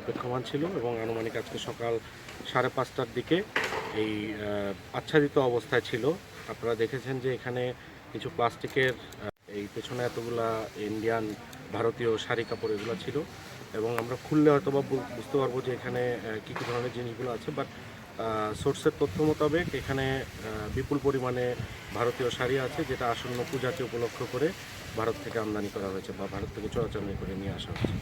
অপেক্ষমান ছিল এবং আনুমানিক আজকে সকাল সাড়ে পাঁচটার দিকে এই আচ্ছাদিত অবস্থায় ছিল। আপনারা দেখেছেন যে এখানে কিছু প্লাস্টিকের এই পেছনে এতগুলা ইন্ডিয়ান ভারতীয় শাড়ি কাপড় এগুলো ছিল এবং আমরা খুললে হয়তো বা, বুঝতে পারব যে এখানে কী কী ধরনের জিনিসগুলো আছে। বাট সোর্সের তথ্য মোতাবেক এখানে বিপুল পরিমাণে ভারতীয় শাড়ি আছে যেটা আসন্ন পূজাকে উপলক্ষ করে ভারত থেকে আমদানি করা হয়েছে বা ভারত থেকে চোরাচালানি করে নিয়ে আসা হয়েছে